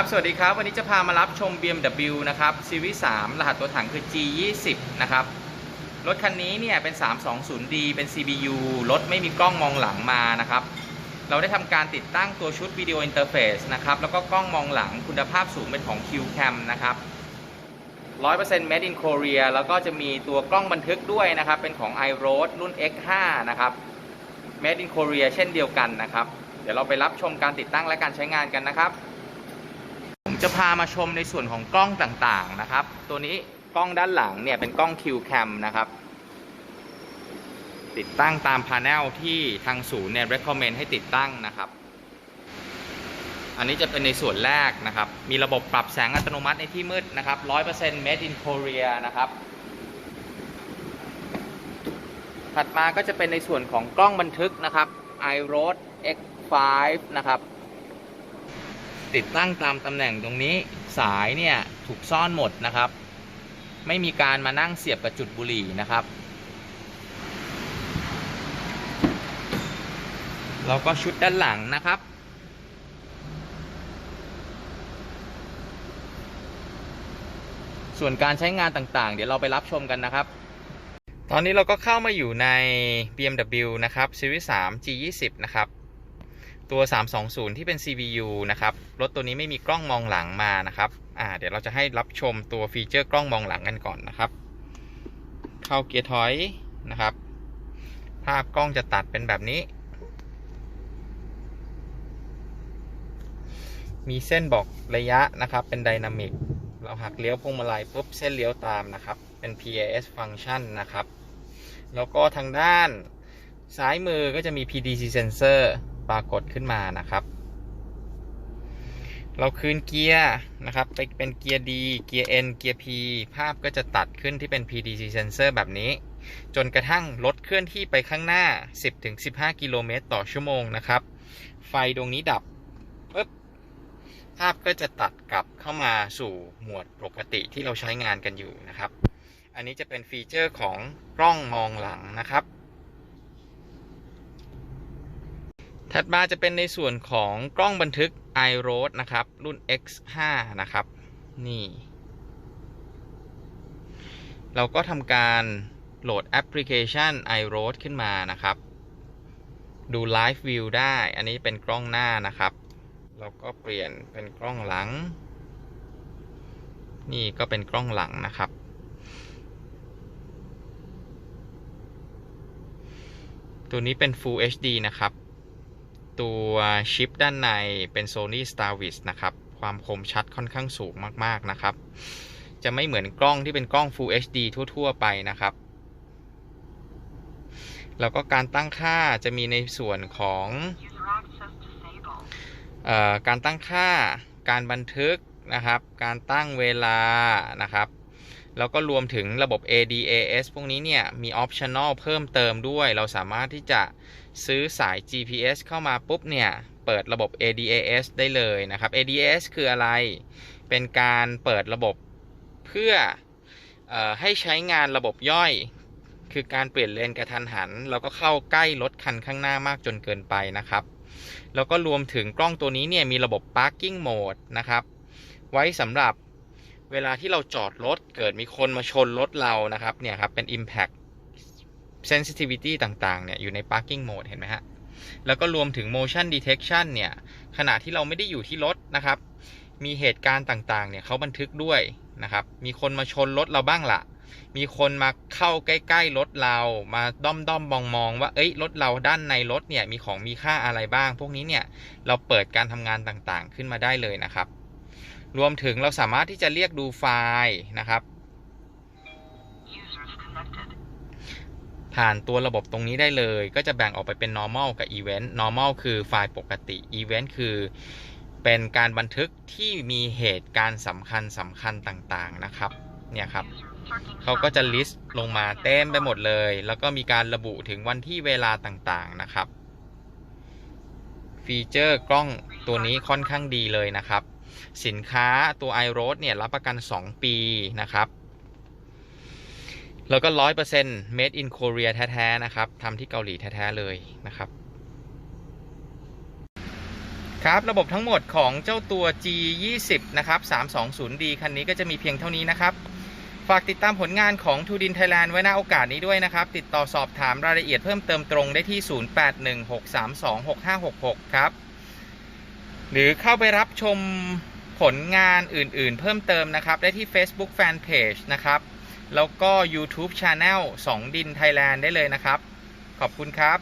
ครับ สวัสดีครับ วันนี้จะพามารับชม BMW นะครับซีรีส์3รหัสตัวถังคือ G20 นะครับ รถคันนี้เนี่ยเป็น 320D เป็น CBU รถไม่มีกล้องมองหลังมานะครับ เราได้ทำการติดตั้งตัวชุดวิดีโออินเทอร์เฟซนะครับ แล้วก็กล้องมองหลังคุณภาพสูงเป็นของ QCam นะครับ 100% made in Korea แล้วก็จะมีตัวกล้องบันทึกด้วยนะครับ เป็นของ iRoad รุ่น X5 นะครับ made in Korea เช่นเดียวกันนะครับ เดี๋ยวเราไปรับชมการติดตั้งและการใช้งานกันนะครับ จะพามาชมในส่วนของกล้องต่างๆนะครับ ตัวนี้กล้องด้านหลังเนี่ยเป็นกล้อง QCam นะครับ ติดตั้งตามพา n e l ที่ทางศูนย์เนี่ย recommend ให้ติดตั้งนะครับ อันนี้จะเป็นในส่วนแรกนะครับ มีระบบปรับแสงอัตโนมัติในที่มืดนะครับ 100% made in Korea นะครับถัดมาก็จะเป็นในส่วนของกล้องบันทึกนะครับ iRoad X5 นะครับ ติดตั้งตามตำแหน่งตรงนี้สายเนี่ยถูกซ่อนหมดนะครับ ไม่มีการมานั่งเสียบกับจุดบุหรี่นะครับ แล้วก็ชุดด้านหลังนะครับ ส่วนการใช้งานต่างๆ เดี๋ยวเราไปรับชมกันนะครับ ตอนนี้เราก็เข้ามาอยู่ใน BMW นะครับ Series 3 G20 นะครับ ตัว 320 ที่เป็น CVU นะครับ รถตัวนี้ไม่มีกล้องมองหลังมานะครับอ่าเดี๋ยวเราจะให้รับชมตัวฟีเจอร์กล้องมองหลังกันก่อนนะครับ เข้าเกียร์ถอยนะครับ ภาพกล้องจะตัดเป็นแบบนี้ มีเส้นบอกระยะนะครับ เป็นไดนามิก เราหักเลี้ยวพวงมาลัยปุ๊บเส้นเลี้ยวตามนะครับ เป็น PAS function นะครับ แล้วก็ทางด้านซ้ายมือก็จะมี PDC sensor ปรากฏขึ้นมานะครับ เราคืนเกียร์นะครับไปเป็นเกียร์ D เกียร์ N เกียร์ P ภาพก็จะตัดขึ้นที่เป็น PDC sensor แบบนี้ จนกระทั่งรถเคลื่อนที่ไปข้างหน้า 10-15 กิโลเมตรต่อชั่วโมงนะครับ ไฟดวงนี้ดับปึ๊บภาพก็จะตัดกลับเข้ามาสู่หมวดปกติที่เราใช้งานกันอยู่นะครับ อันนี้จะเป็นฟีเจอร์ของกล้องมองหลังนะครับ ถัดมาจะเป็นในส่วนของกล้องบันทึก iRoad นะครับ รุ่น X5 นะครับ นี่ เราก็ทำการโหลดแอปพลิเคชัน iRoad ขึ้นมานะครับ ดู Live View ได้ อันนี้เป็นกล้องหน้านะครับ เราก็เปลี่ยนเป็นกล้องหลัง นี่ก็เป็นกล้องหลังนะครับตัวนี้เป็น Full HD นะครับ ตัวชิปด้านในเป็น Sony Starvis นะครับ ความคมชัดค่อนข้างสูงมากๆนะครับ จะไม่เหมือนกล้องที่เป็นกล้อง Full HD ทั่ว ๆ ไปนะครับ แล้วก็การตั้งค่าจะมีในส่วนของออการตั้งค่าการบันทึกนะครับ การตั้งเวลานะครับ แล้วก็รวมถึงระบบ ADAS พวกนี้เนี่ย มี optional เพิ่มเติมด้วย เราสามารถที่จะซื้อสาย GPS เข้ามาปุ๊บเนี่ย เปิดระบบ ADAS ได้เลยนะครับ ADAS คืออะไร เป็นการเปิดระบบเพื่อออให้ใช้งานระบบย่อย คือการเปลี่ยนเลนกระทันหัน แล้วก็เข้าใกล้รถคันข้างหน้ามากจนเกินไปนะครับ แล้วก็รวมถึงกล้องตัวนี้เนี่ยมีระบบ parking mode นะครับ ไว้สำหรับ เวลาที่เราจอดรถเกิดมีคนมาชนรถเรานะครับเนี่ยครับเป็น impact sensitivity ต่างๆเนี่ยอยู่ใน parking mode เห็นไหมฮะ แล้วก็รวมถึง motion detection เนี่ยขณะที่เราไม่ได้อยู่ที่รถนะครับ มีเหตุการณ์ต่างๆเนี่ยเขาบันทึกด้วยนะครับ มีคนมาชนรถเราบ้างละมีคนมาเข้าใกล้ๆรถเรามาด้อมด้อมมองมองๆว่าเอ้ยรถเราด้านในรถเนี่ยมีของมีค่าอะไรบ้าง พวกนี้เนี่ยเราเปิดการทำงานต่างๆขึ้นมาได้เลยนะครับ รวมถึงเราสามารถที่จะเรียกดูไฟล์นะครับ ผ่านตัวระบบตรงนี้ได้เลย ก็จะแบ่งออกไปเป็น normal กับ event normal คือไฟล์ปกติ event คือเป็นการบันทึกที่มีเหตุการณ์สำคัญสำคัญต่างๆนะครับ เนี่ยครับเขาก็จะ list ลงมาเต็มไปหมดเลย แล้วก็มีการระบุถึงวันที่เวลาต่างๆนะครับ ฟีเจอร์กล้องตัวนี้ค่อนข้างดีเลยนะครับ สินค้าตัว iRoad เนี่ยรับประกัน 2 ปีนะครับ แล้วก็100% made in Korea แท้ๆนะครับทำที่เกาหลีแท้ๆเลยนะครับครับระบบทั้งหมดของเจ้าตัว G20 นะครับ 320D คันนี้ก็จะมีเพียงเท่านี้นะครับ ฝากติดตามผลงานของทูดินไทยแลนด์ไว้ณโอกาสนี้ด้วยนะครับ ติดต่อสอบถามรายละเอียดเพิ่มเติมตรงได้ที่ 0816326566 ครับ หรือเข้าไปรับชมผลงานอื่นๆ เพิ่มเติมนะครับ ได้ที่ Facebook Fanpage นะครับ แล้วก็ YouTube Channel 2 ดินไทยแลนด์ได้เลยนะครับ ขอบคุณครับ